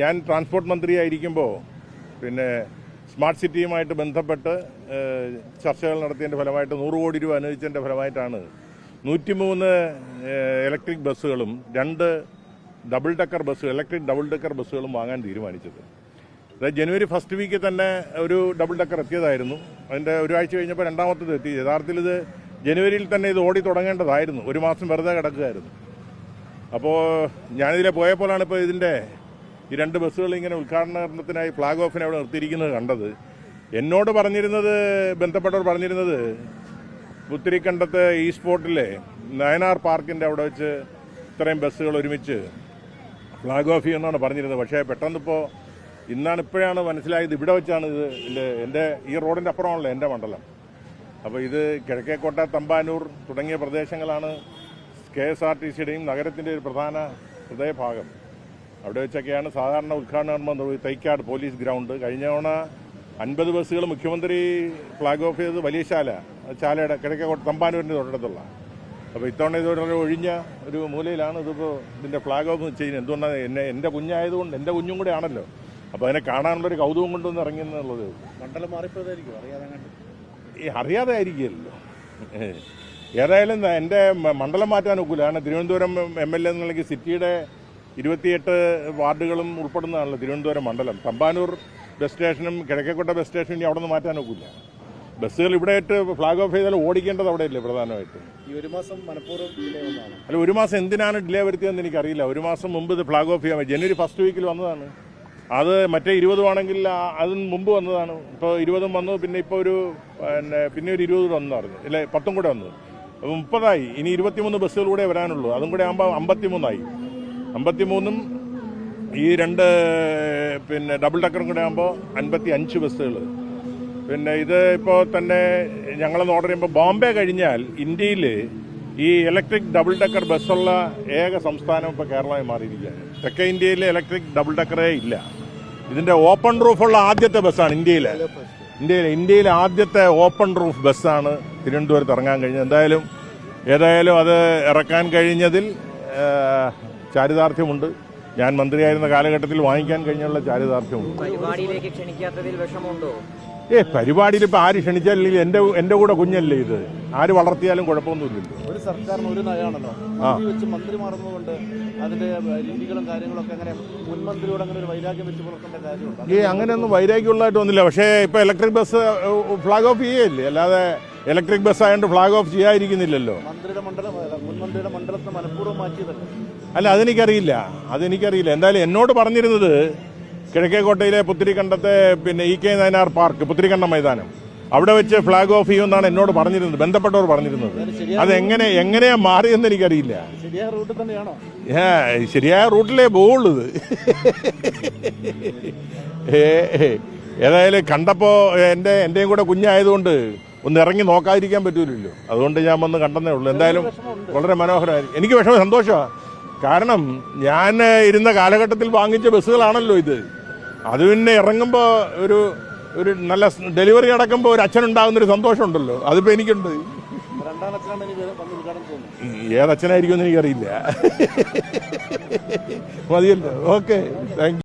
ഞാൻ ട്രാൻസ്പോർട്ട് മന്ത്രിയായിരിക്കുമ്പോൾ പിന്നെ സ്മാർട്ട് സിറ്റിയുമായിട്ട് ബന്ധപ്പെട്ട് ചർച്ചകൾ നടത്തിയതിന്റെ ഫലമായിട്ട് നൂറ് കോടി രൂപ അനുവദിച്ചതിന്റെ ഫലമായിട്ടാണ് നൂറ്റിമൂന്ന് ഇലക്ട്രിക് ബസ്സുകളും രണ്ട് ഡബിൾ ഡെക്കർ ബസ്സുകൾ ഇലക്ട്രിക് ഡബിൾ ഡെക്കർ ബസ്സുകളും വാങ്ങാൻ തീരുമാനിച്ചത്. അതായത് ജനുവരി ഫസ്റ്റ് വീക്കിൽ തന്നെ ഒരു ഡബിൾ ഡെക്കർ എത്തിയതായിരുന്നു. അതിന്റെ ഒരാഴ്ച കഴിഞ്ഞപ്പോൾ രണ്ടാമത്തത് എത്തി. യഥാർത്ഥത്തിൽ ഇത് ജനുവരിയിൽ തന്നെ ഇത് ഓടി തുടങ്ങേണ്ടതായിരുന്നു. ഒരു മാസം വെറുതെ കിടക്കുകയായിരുന്നു. അപ്പോൾ ഞാനിതിലെ പോയപ്പോഴാണ് ഇപ്പോൾ ഇതിന്റെ ഈ രണ്ട് ബസ്സുകൾ ഇങ്ങനെ ഉദ്ഘാടനത്തിനായി ഫ്ലാഗ് ഓഫിനെ അവിടെ നിർത്തിയിരിക്കുന്നത് കണ്ടത്. എന്നോട് പറഞ്ഞിരുന്നത് ബന്ധപ്പെട്ടവർ പറഞ്ഞിരുന്നത് പുത്തിരിക്കണ്ടത്ത് ഈ സ്പോട്ടിലെ നയനാർ പാർക്കിന്റെ അവിടെ വെച്ച് ഇത്രയും ബസ്സുകൾ ഒരുമിച്ച് ഫ്ലാഗ് ഓഫ് ചെയ്യുമെന്നാണ് പറഞ്ഞിരുന്നത്. പക്ഷേ പെട്ടെന്നിപ്പോൾ ഇന്നാണ് ഇപ്പോഴാണ് മനസ്സിലായത് ഇവിടെ വെച്ചാണ് ഇത് എന്റെ ഈ റോഡിന്റെ അപ്പുറമാണല്ലോ എന്റെ മണ്ഡലം. അപ്പോൾ ഇത് കിഴക്കേക്കോട്ട തമ്പാനൂർ തുടങ്ങിയ പ്രദേശങ്ങളാണ് കെ എസ് ആർ ടി സിയുടെയും നഗരത്തിന്റെ ഒരു പ്രധാന ഹൃദയഭാഗം. അവിടെ വെച്ചൊക്കെയാണ് സാധാരണ ഉദ്ഘാടന കർമ്മം തൈക്കാട് പോലീസ് ഗ്രൗണ്ട്. കഴിഞ്ഞ തവണ അൻപത് ബസ്സുകൾ മുഖ്യമന്ത്രി ഫ്ലാഗ് ഓഫ് ചെയ്തത് വലിയ ശാല. ശാലയുടെ കിഴക്കോട്ട് തമ്പാനൂരിന്റെ തൊട്ടടുത്തുള്ള. അപ്പോൾ ഇത്തവണ ഇതൊരു ഒഴിഞ്ഞ ഒരു മൂലയിലാണ് ഇതിപ്പോൾ ഇതിന്റെ ഫ്ലാഗ് ഓഫ് ചെയ്യുന്നത്. എന്തുകൊണ്ടാണ് എന്നെ എന്റെ കുഞ്ഞായതുകൊണ്ട് എന്റെ കുഞ്ഞും കൂടെ ആണല്ലോ. അപ്പോൾ അതിനെ കാണാനുള്ളൊരു കൗതുകം കൊണ്ടൊന്ന് ഇറങ്ങിയെന്നുള്ളത് മണ്ഡലം മാറിപ്പോയതായിരിക്കും അറിയാതെ ഈ അറിയാതെ ആയിരിക്കുമല്ലോ ഏതായാലും എന്റെ മണ്ഡലം മാറ്റാൻ ഒക്കില്ല. കാരണം തിരുവനന്തപുരം എം എൽ എ എന്നുള്ള സിറ്റിയുടെ ഇരുപത്തിയെട്ട് വാർഡുകളും ഉൾപ്പെടുന്നതാണല്ലോ തിരുവനന്തപുരം മണ്ഡലം. തമ്പാനൂർ ബസ് സ്റ്റേഷനും കിഴക്കേക്കോട്ട ബസ് സ്റ്റേഷനും ഇനി അവിടെ നിന്ന് മാറ്റാൻ ഒക്കില്ല. ബസ്സുകൾ ഇവിടെ ആയിട്ട് ഫ്ലാഗ് ഓഫ് ചെയ്താൽ ഓടിക്കേണ്ടത് അവിടെയല്ലേ പ്രധാനമായിട്ടും? ഈ ഒരു മാസം മനഃപൂർവം അല്ല ഒരു മാസം എന്തിനാണ് ഡിലേ വരുത്തിയതെന്ന് എനിക്കറിയില്ല. ഒരു മാസം മുമ്പ് ഇത് ഫ്ലാഗ് ഓഫ് ചെയ്യാൻ ജനുവരി ഫസ്റ്റ് വീക്കിൽ വന്നതാണ്. അത് മറ്റേ ഇരുപതും ആണെങ്കിൽ അതിന് മുമ്പ് വന്നതാണ്. ഇപ്പോൾ ഇരുപതും വന്നു പിന്നെ ഇപ്പോൾ ഒരു പിന്നെ പിന്നെ ഒരു ഇരുപത് കൂടെ വന്നതായിരുന്നു ഇല്ല പത്തും കൂടെ വന്നു. അപ്പോൾ മുപ്പതായി. ഇനി ഇരുപത്തിമൂന്ന് ബസ്സുകൾ കൂടെ വരാനുള്ളൂ. അതും കൂടെ ആകുമ്പോൾ അമ്പത്തിമൂന്നായി. അമ്പത്തിമൂന്നും ഈ രണ്ട് പിന്നെ ഡബിൾ ഡക്കറും കൂടെ ആകുമ്പോൾ അൻപത്തി അഞ്ച് ബസ്സുകൾ പിന്നെ ഇത് ഇപ്പോൾ തന്നെ ഞങ്ങളെന്ന് ഓർഡർ ചെയ്യുമ്പോൾ ബോംബെ കഴിഞ്ഞാൽ ഇന്ത്യയിൽ ഈ ഇലക്ട്രിക് ഡബിൾ ഡക്കർ ബസ്സുള്ള ഏക സംസ്ഥാനം ഇപ്പോൾ കേരളമായി മാറിയിരിക്കുകയാണ്. തെക്കേ ഇന്ത്യയിൽ ഇലക്ട്രിക് ഡബിൾ ഡക്കറേ ഇല്ല. ഇതിന്റെ ഓപ്പൺ റൂഫുള്ള ആദ്യത്തെ ബസ്സാണ് ഇന്ത്യയിലെ. ഇന്ത്യയിലെ ഇന്ത്യയിലെ ആദ്യത്തെ ഓപ്പൺ റൂഫ് ബസ്സാണ് തിരുവനന്തപുരത്ത് ഇറങ്ങാൻ കഴിഞ്ഞത്. എന്തായാലും ഏതായാലും അത് ഇറക്കാൻ കഴിഞ്ഞതിൽ ചാരിതാർത്ഥ്യമുണ്ട്. ഞാൻ മന്ത്രിയായിരുന്ന കാലഘട്ടത്തിൽ വാങ്ങിക്കാൻ കഴിഞ്ഞുള്ള ചാരിതാർത്ഥ്യമുണ്ട്. പരിപാടിയിലേക്ക് ക്ഷണിക്കാത്തതിൽ വിഷമമുണ്ടോ? ഏ പരിപാടിയിൽ ഇപ്പൊ ആര് ക്ഷണിച്ചാലും എന്റെ എന്റെ കൂടെ കുഞ്ഞല്ലേ ഇത്? ആര് വളർത്തിയാലും കുഴപ്പമൊന്നുമില്ല ഒരു സർക്കാരിന് ഒരു നയമാണല്ലോ. മന്ത്രി വെച്ച് മന്ത്രി മാറുന്നതുകൊണ്ട് അതിന്റെ രീതികളും കാര്യങ്ങളൊക്കെ അങ്ങനെ ഒരു വൈരാഗ്യം വെച്ച് പുലർത്തേണ്ട കാര്യമുണ്ട്? ഏ അങ്ങനെയൊന്നും വൈരാഗ്യമുള്ളതായിട്ട് ഒന്നുമില്ല പക്ഷേ ഇപ്പൊ ഇലക്ട്രിക് ബസ് ഫ്ലാഗ് ഓഫ് ചെയ്യല്ലേ? അല്ലാതെ ഇലക്ട്രിക് ബസ് ആയതുകൊണ്ട് ഫ്ലാഗ് ഓഫ് ചെയ്യാതിരിക്കുന്നില്ലല്ലോ. മുൻ മനഃപൂർവം മാറ്റിയതല്ലേ. അല്ല അതെനിക്കറിയില്ല. അതെനിക്കറിയില്ല. എന്തായാലും എന്നോട് പറഞ്ഞിരുന്നത് കിഴക്കേക്കോട്ടയിലെ പുത്തിരിക്കണ്ടത്തെ പിന്നെ E K Nayanar park Puthirikkandam മൈതാനം. അവിടെ വെച്ച് ഫ്ലാഗ് ഓഫ് ചെയ്യുമെന്നാണ് എന്നോട് പറഞ്ഞിരുന്നത് ബന്ധപ്പെട്ടവർ പറഞ്ഞിരുന്നത്. അതെങ്ങനെ എങ്ങനെയാ മാറിയെന്ന് എനിക്കറിയില്ല. ശരിയായ റൂട്ടിൽ തന്നെയാണോ? ഏ, ശരിയായ റൂട്ടിലേ പോവുള്ളൂ ഇത്. ഏ, ഏതായാലും കണ്ടപ്പോ എന്റെ എന്റെയും കൂടെ കുഞ്ഞായതുകൊണ്ട് ഒന്ന് ഇറങ്ങി നോക്കാതിരിക്കാൻ പറ്റൂലല്ലോ. അതുകൊണ്ട് ഞാൻ വന്ന് കണ്ടെന്നേ ഉള്ളൂ. എന്തായാലും വളരെ മനോഹരമായിരിക്കും. എനിക്ക് വിഷമം സന്തോഷമാണ് കാരണം ഞാൻ ഇരുന്ന കാലഘട്ടത്തിൽ വാങ്ങിച്ച ബസ്സുകളാണല്ലോ ഇത്. അത് പിന്നെ ഇറങ്ങുമ്പോൾ ഒരു ഒരു നല്ല ഡെലിവറി അടക്കുമ്പോൾ ഒരു അച്ഛനുണ്ടാകുന്നൊരു സന്തോഷമുണ്ടല്ലോ. അതിപ്പോൾ എനിക്കുണ്ട്. ഏതച്ഛനായിരിക്കുമെന്ന് എനിക്കറിയില്ല. മതിയല്ലോ. ഓക്കെ. താങ്ക്